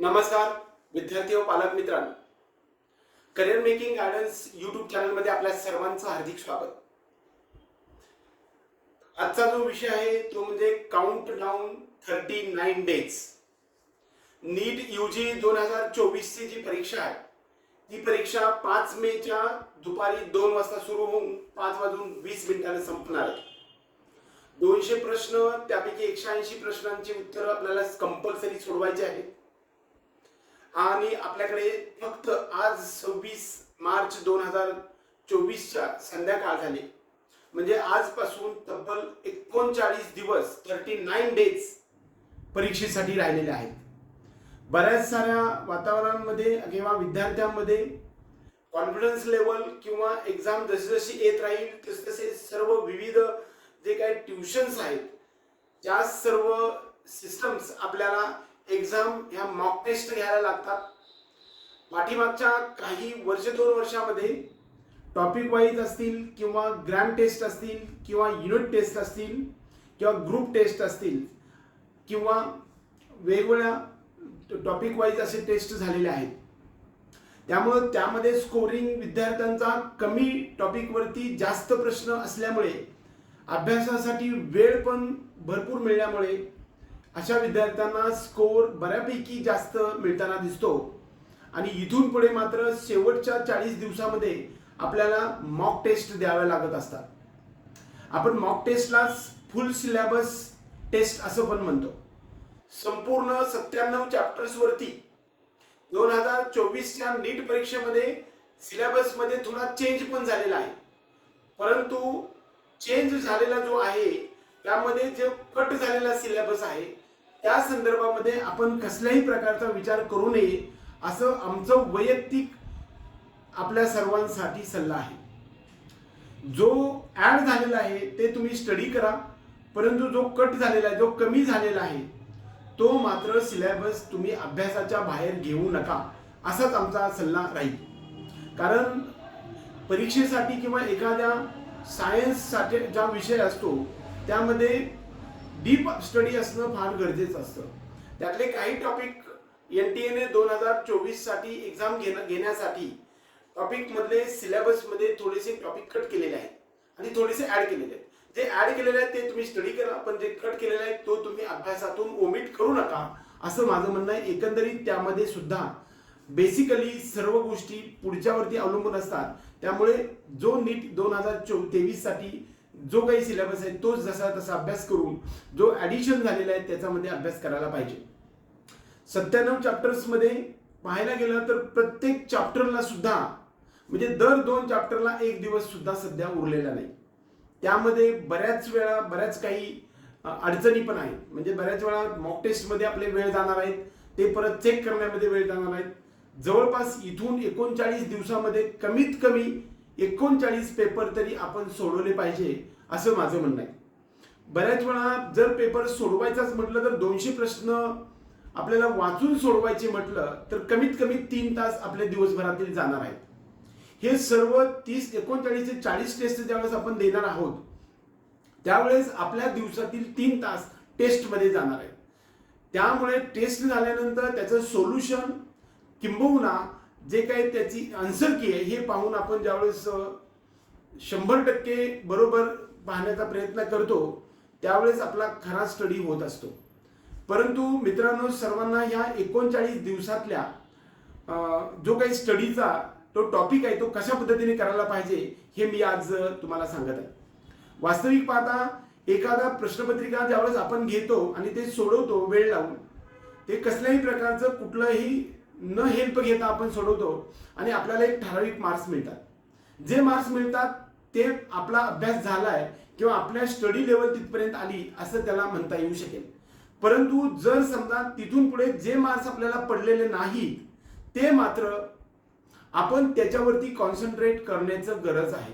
नमस्कार विद्यार्थी व पालक मित्रांनो. करिअर मेकिंग गायडन्स युट्यूब चॅनलमध्ये आपल्या सर्वांचं हार्दिक स्वागत. आजचा जो विषय आहे तो म्हणजे countdown thirty nine days NEET UG दोन हजार चोवीसची जी परीक्षा आहे ती परीक्षा पाच मेच्या दुपारी दोन वाजता सुरू होऊन पाच वाजून वीस मिनिटांनी संपणार आहे. दोनशे प्रश्न त्यापैकी एकशे ऐंशी प्रश्नांची उत्तरं आपल्याला कंपल्सरी सोडवायची आहेत. आणि आपल्याकडे फक्त आज सव्वीस मार्च दोन हजार चोवीसच्या संध्याकाळ झाली. म्हणजे आजपासून तब्बल एकोणचाळीस दिवस थर्टी नाईन डेज परीक्षेसाठी राहिलेले आहेत. बऱ्याच साऱ्या वातावरणामध्ये किंवा विद्यार्थ्यांमध्ये कॉन्फिडन्स लेवल किंवा एक्झाम जशी जशी येत राहील तसे तसे सर्व विविध जे काही ट्युशन्स आहेत त्या सर्व सिस्टम्स आपल्याला एक्झाम ह्या मॉक टेस्ट घ्यायला लागतात. पाठीमागच्या काही वर्ष दोन वर्षामध्ये टॉपिक वाईज असतील किंवा ग्रँड टेस्ट असतील किंवा युनिट टेस्ट असतील किंवा ग्रुप टेस्ट असतील किंवा वेगवेगळ्या टॉपिक वाईज असे टेस्ट झालेले आहेत. त्यामुळं त्यामध्ये स्कोरिंग विद्यार्थ्यांचा कमी टॉपिकवरती जास्त प्रश्न असल्यामुळे अभ्यासासाठी वेळ पण भरपूर मिळण्यामुळे अशा विद्यार्थ्यांना स्कोर बऱ्यापैकी जास्त मिळताना दिसतो. आणि इथून पुढे मात्र शेवटच्या चाळीस दिवसामध्ये आपल्याला मॉक टेस्ट द्याव्या लागत असतात. आपण मॉक टेस्टला फुल सिलेबस टेस्ट असं पण म्हणतो. संपूर्ण सत्त्याण्णव चॅप्टर्स वरती दोन हजार चोवीसच्या नीट परीक्षेमध्ये सिलेबसमध्ये थोडा चेंज पण झालेला आहे. परंतु चेंज झालेला जो आहे त्यामध्ये जो कट झालेला सिलेबस आहे त्या संदर्भामध्ये आपण कसल्याही प्रकारचा विचार करू नये असं आमचं वैयक्तिक आपल्या सर्वांसाठी सल्ला आहे. जो ॲड झालेला आहे ते तुम्ही स्टडी करा परंतु जो कट झालेला आहे जो कमी झालेला आहे तो मात्र सिलेबस तुम्ही अभ्यासाच्या बाहेर घेऊ नका असाच आमचा सल्ला राहील. कारण परीक्षेसाठी किंवा एखाद्या सायन्ससाठी ज्या विषय असतो त्यामध्ये डीप स्टडी असणं फार गरजेचं असतं. त्यातले काही टॉपिक एन टी एने दोन हजार चोवीससाठी एक्झाम घेणं घेण्यासाठी टॉपिक मधले सिलेबसमध्ये थोडेसे टॉपिक कट केलेले आहेत. आणि थोडेसे ऍड केलेले आहेत. जे ऍड केलेले आहेत ते तुम्ही स्टडी करा पण जे कट केलेले आहेत तो तुम्ही अभ्यासातून ओमिट करू नका असं माझं म्हणणं आहे. एकंदरीत त्यामध्ये सुद्धा बेसिकली सर्व गोष्टी पुढच्यावरती अवलंबून असतात. त्यामुळे जो नीट दोन हजार चो तेवीससाठी जो काही सिलेबस आहे तोच जसा तसा अभ्यास करून जो ऍडिशन झालेला आहे त्याच्यामध्ये अभ्यास करायला पाहिजे. सत्त्याण्णव चॅप्टर्समध्ये पाहायला गेलं तर प्रत्येक चॅप्टरला सुद्धा म्हणजे दर दोन चॅप्टरला एक दिवस सुद्धा सध्या उरलेला नाही. त्यामध्ये बऱ्याच वेळा बऱ्याच काही अडचणी पण आहेत. म्हणजे बऱ्याच वेळा मॉक टेस्टमध्ये आपले वेळ जाणार आहेत ते परत चेक करण्यामध्ये वेळ जाणार आहेत. जवळपास इथून एकोणचाळीस दिवसामध्ये कमीत कमी एकोणचाळीस पेपर तरी आपण सोडवले पाहिजे असं माझं म्हणणं आहे. बऱ्याच वेळा जर पेपर सोडवायचाच म्हटलं तर दोनशे प्रश्न आपल्याला वाचून सोडवायचे म्हटलं तर कमीत कमी तीन तास आपल्या दिवसभरातील जाणार आहेत. हे सर्व तीस एकोणचाळीस ते चाळीस टेस्ट ज्यावेळेस आपण देणार आहोत त्यावेळेस आपल्या दिवसातील तीन तास टेस्टमध्ये जाणार आहेत. त्यामुळे टेस्ट झाल्यानंतर त्याचं सोल्युशन किंबहुना जे काही त्याची आन्सर की आहे हे पाहून आपण ज्यावेळेस शंभर टक्के बरोबर पाहण्याचा प्रयत्न करतो त्यावेळेस आपला खरा स्टडी होत असतो. परंतु मित्रांनो सर्वांना ह्या एकोणचाळीस दिवसातल्या जो काही स्टडीचा तो टॉपिक आहे तो कशा पद्धतीने करायला पाहिजे हे मी आज तुम्हाला सांगत आहे. वास्तविक पाहता एखादा प्रश्नपत्रिका ज्यावेळेस आपण घेतो आणि ते सोडवतो वेळ लावून ते कसल्याही प्रकारचं कुठलंही न हेल्प घेता आपण सोडवतो आणि आपल्याला एक ठराविक मार्क्स मिळतात. जे मार्क्स मिळतात ते आपला अभ्यास झालाय किंवा आपल्या स्टडी लेवल तिथपर्यंत आली असं त्याला म्हणता येऊ शकेल. परंतु जर समजा तिथून पुढे जे मार्क्स आपल्याला पडलेले नाहीत ते मात्र आपण त्याच्यावरती कॉन्सन्ट्रेट करण्याचं गरज आहे.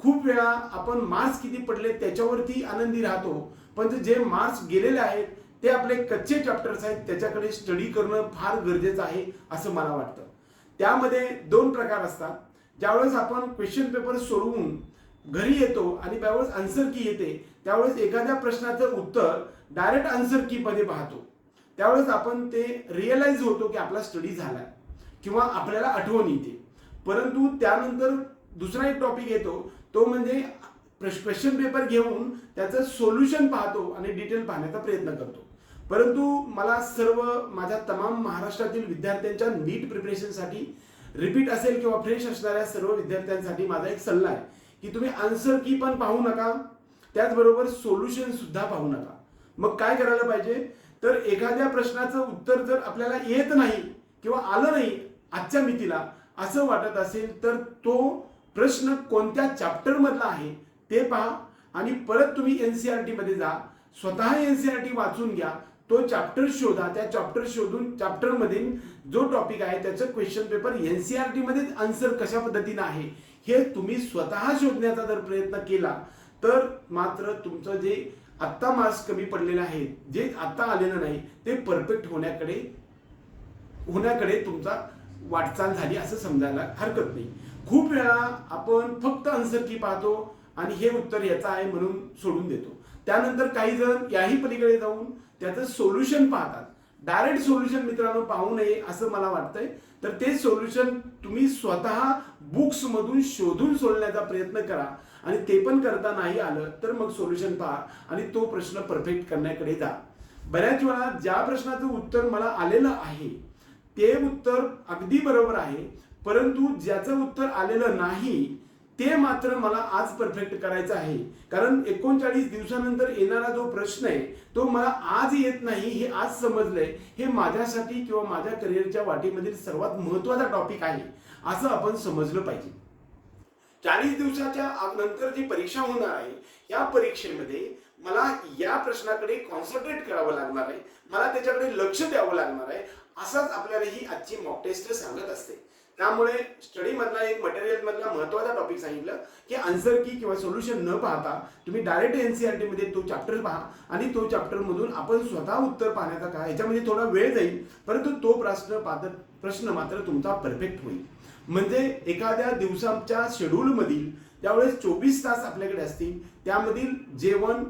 खूप वेळा आपण मार्क्स किती पडले त्याच्यावरती आनंदी राहतो पण जे मार्क्स गेलेले आहेत ते आपले कच्चे चॅप्टर्स आहेत त्याच्याकडे स्टडी करणं फार गरजेचं आहे असं मला वाटतं. त्यामध्ये दोन प्रकार असतात. ज्यावेळेस आपण क्वेश्चन पेपर सोडवून घरी येतो आणि त्यावेळेस आन्सर की येते त्यावेळेस एखाद्या प्रश्नाचं उत्तर डायरेक्ट आन्सर की मध्ये पाहतो. त्यावेळेस आपण ते रिअलाइज होतो की आपला स्टडी झाला किंवा आपल्याला आठवण येते. परंतु त्यानंतर दुसरा एक टॉपिक येतो तो म्हणजे क्वेश्चन पेपर घेऊन त्याचं सोल्युशन पाहतो आणि डिटेल पाहण्याचा प्रयत्न करतो. परंतु मला सर्व माझ्या तमाम महाराष्ट्रातील विद्यार्थ्यांच्या नीट प्रिपरेशनसाठी रिपीट असेल किंवा फ्रेश असणाऱ्या सर्व विद्यार्थ्यांसाठी माझा एक सल्ला आहे की तुम्ही आन्सर की पण पाहू नका. त्याचबरोबर सोल्युशन सुद्धा पाहू नका. मग काय करायला पाहिजे? तर एखाद्या प्रश्नाचं उत्तर जर आपल्याला येत नाही किंवा आलं नाही आजच्या मितीला असं वाटत असेल तर तो प्रश्न कोणत्या चॅप्टर मधला आहे ते पहा आणि परत तुम्ही एनसीआरटी मध्ये जा. स्वतः एनसीआरटी वाचून घ्या. तो चॅप्टर शोधा त्या चॅप्टर शोधून चॅप्टरमध्ये जो टॉपिक आहे त्याचं क्वेश्चन पेपर एनसीआरटी मध्ये आन्सर कशा पद्धतीने आहे हे तुम्ही स्वतः शोधण्याचा जर प्रयत्न केला तर मात्र तुमचं जे आत्ता मार्क्स कमी पडलेले आहेत जे आत्ता आलेलं नाही ते परफेक्ट होण्याकडे होण्याकडे तुमचा वाटचाल झाली असं समजायला हरकत नाही. खूप वेळा आपण फक्त आन्सर की पाहतो आणि हे उत्तर याचं आहे म्हणून सोडून देतो. त्यानंतर काही जण याही पलीकडे जाऊन त्याचं सोल्युशन पाहतात. डायरेक्ट सोल्युशन मित्रांनो पाहू नये असं मला वाटतंय. तर ते सोल्युशन तुम्ही स्वतः बुक्स मधून शोधून सोडण्याचा प्रयत्न करा. आणि ते पण करता नाही आलं तर मग सोल्युशन पहा. आणि तो प्रश्न परफेक्ट करण्याकडे जा. बऱ्याच वेळा ज्या प्रश्नाचं उत्तर मला आलेलं आहे ते उत्तर अगदी बरोबर आहे. परंतु ज्याचं उत्तर आलेलं नाही ते मात्र मला आज परफेक्ट करायचं आहे. कारण एकोणचाळीस दिवसानंतर येणारा जो प्रश्न आहे तो मला आज येत नाही हे आज समजलंय. हे माझ्यासाठी किंवा माझ्या करिअरच्या वाटेमधील सर्वात महत्त्वाचा टॉपिक आहे असं आपण समजलं पाहिजे. चाळीस दिवसाच्या नंतर जी परीक्षा होणार आहे या परीक्षेमध्ये मला या प्रश्नाकडे कॉन्सन्ट्रेट करावं लागणार आहे. मला त्याच्याकडे लक्ष द्यावं लागणार आहे असंच आपल्याला ही आजची मॉक टेस्ट सांगत असते. त्यामुळे स्टडीमधला एक मटेरियल मधला महत्त्वाचा टॉपिक सांगितलं की आन्सर की किंवा सोल्युशन न पाहता तुम्ही डायरेक्ट एनसीआरटी मध्ये तो चॅप्टर पहा आणि तो चॅप्टर मधून आपण स्वतः उत्तर पाहण्याचा का याच्यामध्ये थोडा वेळ जाईल परंतु तो प्रश्न पाहत प्रश्न मात्र तुमचा परफेक्ट होईल. म्हणजे एखाद्या दिवसाच्या शेड्यूल मधील त्यावेळेस चोवीस तास आपल्याकडे असतील त्यामधील जेवण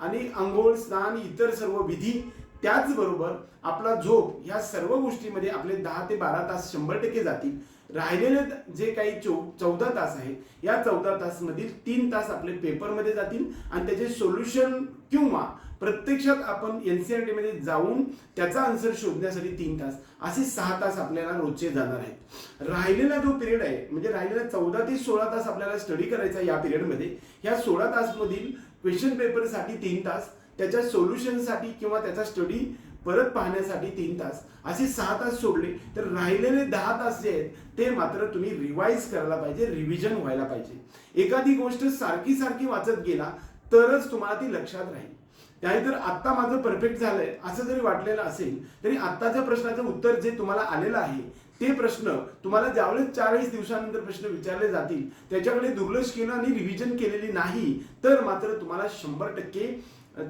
आणि आंघोळ स्नान इतर सर्व विधी त्याचबरोबर आपला झोप ह्या सर्व गोष्टीमध्ये आपले दहा ते बारा तास शंभर टक्के जातील. राहिलेले जे काही चौ चौदा तास आहेत या चौदा तासमधील तीन तास आपले पेपरमध्ये जातील आणि त्याचे सोल्युशन किंवा प्रत्यक्षात आपण एनसीआरटी मध्ये जाऊन त्याचा आन्सर शोधण्यासाठी तीन तास असे सहा तास आपल्याला रोजचे जाणार आहेत. राहिलेला जो पिरियड आहे म्हणजे राहिलेला चौदा ते सोळा तास आपल्याला स्टडी करायचा या पिरियडमध्ये ह्या सोळा तासमधील क्वेश्चन पेपरसाठी तीन तास त्याच्या सोल्युशनसाठी किंवा त्याचा स्टडी परत पाहण्यासाठी तीन तास. असे सहा तास सोडले तर राहिलेले दहा तास जे आहेत ते मात्र तुम्ही रिवाईज करायला पाहिजे रिव्हिजन व्हायला पाहिजे. एखादी गोष्ट सारखी सारखी वाचत गेला तरच तुम्हाला ती लक्षात राहील. त्यानंतर आत्ता माझं परफेक्ट झालंय असं जरी वाटलेलं असेल तरी आत्ताच्या प्रश्नाचं उत्तर जे तुम्हाला आलेलं आहे ते प्रश्न तुम्हाला ज्यावेळेस चाळीस दिवसानंतर प्रश्न विचारले जातील त्याच्याकडे दुर्लक्ष केलं आणि रिव्हिजन केलेली नाही तर मात्र तुम्हाला शंभर टक्के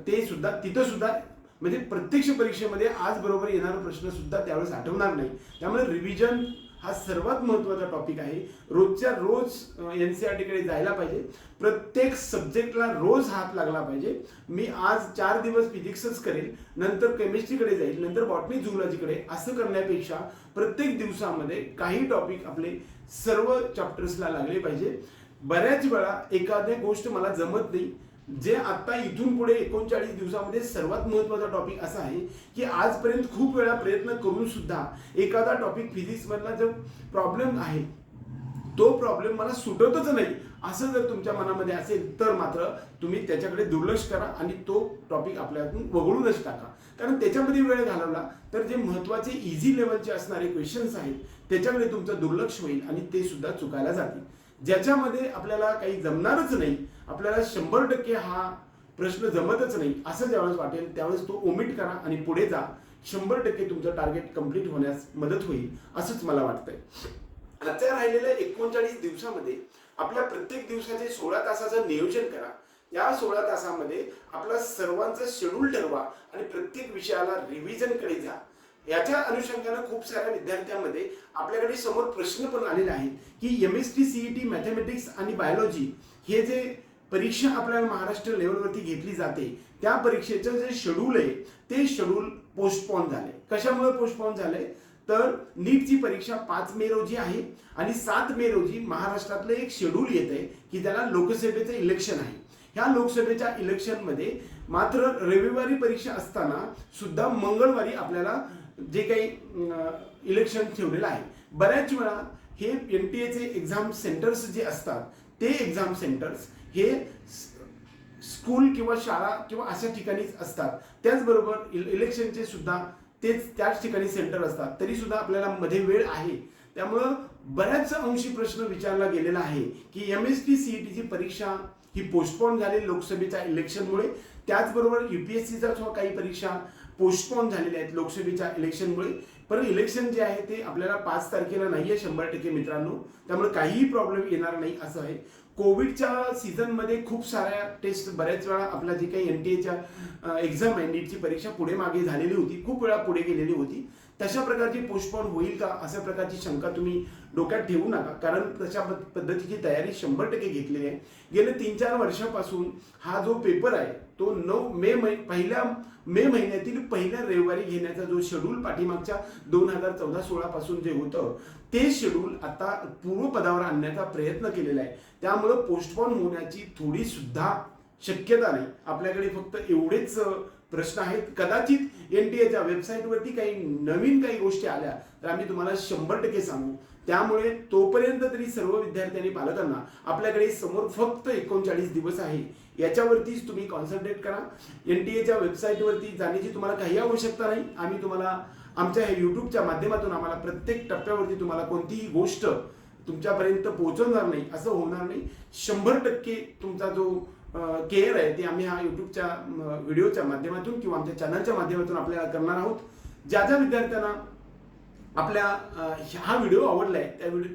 ते सुद्धा तिथं सुद्धा म्हणजे प्रत्यक्ष परीक्षेमध्ये आज बरोबर येणारा प्रश्न सुद्धा त्यावेळेस आठवणार नाही. त्यामुळे रिव्हिजन हा सर्वात महत्त्वाचा टॉपिक आहे. रोजच्या रोज एन सी आर टीकडे जायला पाहिजे. प्रत्येक सब्जेक्टला रोज हात लागला पाहिजे. मी आज चार दिवस फिजिक्सच करेल नंतर केमिस्ट्रीकडे जाईल नंतर बॉटनी झुलॉजीकडे असं करण्यापेक्षा प्रत्येक दिवसामध्ये काही टॉपिक आपले सर्व चॅप्टर्सला लागले पाहिजे. बऱ्याच वेळा एखाद्या गोष्ट मला जमत नाही जे आता इथून पुढे एकोणचाळीस दिवसामध्ये सर्वात महत्त्वाचा टॉपिक असा आहे की आजपर्यंत खूप वेळा प्रयत्न करून सुद्धा एखादा टॉपिक फिजिक्स मधला जो प्रॉब्लेम आहे तो प्रॉब्लेम मला सुटतच नाही असं जर तुमच्या मनामध्ये असेल तर मात्र तुम्ही त्याच्याकडे दुर्लक्ष करा आणि तो टॉपिक आपल्यातून वगळूनच टाका. कारण त्याच्यामध्ये वेळ घालवला तर जे महत्त्वाचे इझी लेवलचे असणारे क्वेश्चन्स आहेत त्याच्याकडे तुमचं दुर्लक्ष होईल आणि ते सुद्धा चुकायला जातील. ज्याच्यामध्ये आपल्याला काही जमणारच नाही आपल्याला शंभर टक्के हा प्रश्न जमतच नाही असं ज्यावेळेस वाटेल त्यावेळेस तो ओमिट करा आणि पुढे जा. शंभर टक्के तुमचं टार्गेट कंप्लीट होण्यास मदत होईल असंच मला वाटतंय. आजच्या राहिलेल्या एकोणचाळीस दिवसामध्ये आपल्या प्रत्येक दिवसाचे सोळा तासाचं नियोजन करा. या सोळा तासामध्ये आपला सर्वांचं शेड्यूल ठरवा आणि प्रत्येक विषयाला रिव्हिजनकडे जा. याच्या अनुषंगानं खूप साऱ्या विद्यार्थ्यांमध्ये आपल्याकडे समोर प्रश्न पण आलेले आहेत की M S T CET mathematics आणि बायोलॉजी हे जे परीक्षा आपल्याला महाराष्ट्र लेवलवरती घेतली जाते. त्या परीक्षेचं जे शेड्यूल आहे ते शेड्यूल पोस्टपोन झाले कशामुळे पोस्टपोन झाले तर नीटची परीक्षा पाच मे रोजी आहे आणि सात मे रोजी महाराष्ट्रातलं एक शेड्यूल येत आहे की त्याला लोकसभेचं इलेक्शन आहे. ह्या लोकसभेच्या इलेक्शनमध्ये मात्र रविवारी परीक्षा असताना सुद्धा मंगळवारी आपल्याला जे काही इलेक्शन ठेवलेलं आहे. बऱ्याच वेळा हे एन टी एचे एक्झाम सेंटर्स जे असतात ते एक्झाम सेंटर्स हे स्कूल किंवा शाळा किंवा अशा ठिकाणीच असतात. त्याचबरोबर इलेक्शनचे सुद्धा तेच त्याच ठिकाणी सेंटर असतात. तरी सुद्धा आपल्याला मध्ये वेळ आहे. त्यामुळं बऱ्याच अंशी प्रश्न विचारला गेलेला आहे की एम एस टी सीईटीची परीक्षा ही पोस्टपोन झाली लोकसभेच्या इलेक्शनमुळे त्याचबरोबर युपीएससीचा सुद्धा काही परीक्षा पोस्टपोन झालेल्या आहेत लोकसभेच्या इलेक्शनमुळे पण इलेक्शन जे आहे ते आपल्याला पाच तारखेला नाही आहे शंभर टक्के मित्रांनो. त्यामुळे काहीही प्रॉब्लेम येणार नाही असं आहे. कोविडच्या सीझनमध्ये खूप साऱ्या टेस्ट बऱ्याच वेळा आपल्या जे काही एन टी एच्या एक्झाम आहे नीटची परीक्षा पुढे मागे झालेली होती खूप वेळा पुढे गेलेली होती. तशा प्रकारची पोस्टपोन होईल का? अशा प्रकारची शंका तुम्ही डोक्यात ठेवू नका. कारण तशा पद्धतीची तयारी शंभर टक्के घेतलेली आहे. गेल्या तीन चार वर्षापासून हा जो पेपर आहे तो नऊ मे पहिल्या मे महिन्यातील पहिल्या रविवारी घेण्याचा जो शेड्यूल पाठीमागच्या दोन हजार चौदा सोळा पासून जे होतं ते शेड्यूल आता पूर्वपदावर आणण्याचा प्रयत्न केलेला आहे. त्यामुळं पोस्टपोन होण्याची थोडी सुद्धा शक्यता नाही. आपल्याकडे फक्त एवढेच प्रश्न आहेत. कदाचित एन टी एच्या वेबसाईटवरती काही नवीन काही गोष्टी आल्या तर आम्ही तुम्हाला शंभर टक्के सांगू. त्यामुळे तोपर्यंत तरी सर्व विद्यार्थ्यांनी पालकांना आपल्याकडे समोर फक्त एकोणचाळीस दिवस आहे. याच्यावरतीच तुम्ही कॉन्सन्ट्रेट करा. एन टी एच्या वेबसाईटवरती जाण्याची तुम्हाला काही आवश्यकता नाही. आम्ही तुम्हाला आमच्या ह्या युट्यूबच्या माध्यमातून आम्हाला प्रत्येक टप्प्यावरती तुम्हाला कोणतीही गोष्ट तुमच्यापर्यंत पोहोचवणार नाही असं होणार नाही. शंभर टक्के तुमचा जो केअर आहे ते आम्ही हा युट्यूबच्या व्हिडिओच्या माध्यमातून किंवा आमच्या चॅनलच्या माध्यमातून आपल्याला करणार आहोत. ज्या ज्या विद्यार्थ्यांना आपल्या हा व्हिडिओ आवडला आहे त्या व्हिडिओ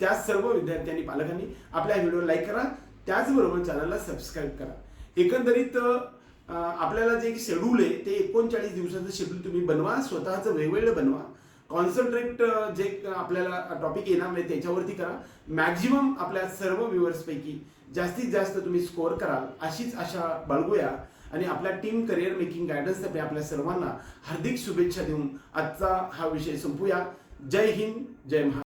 त्या सर्व विद्यार्थ्यांनी पालकांनी आपल्या व्हिडिओ लाईक करा. त्याचबरोबर चॅनलला सबस्क्राईब करा. एकंदरीत आपल्याला जे शेड्यूल आहे ते एकोणचाळीस दिवसाचं शेड्यूल तुम्ही बनवा स्वतःचं वेगवेगळं बनवा. कॉन्सन्ट्रेट जे आपल्याला टॉपिक येणार नाही त्याच्यावरती करा. मॅक्झिमम आपल्या सर्व व्ह्युअर्सपैकी जास्तीत जास्त तुम्ही स्कोअर कराल अशीच आशा बाळगूया. आणि आपल्या टीम करिअर मेकिंग गायडन्सतर्फे आपल्या सर्वांना हार्दिक शुभेच्छा देऊन आजचा हा विषय संपूया. जय हिंद जय महाराष्ट्र.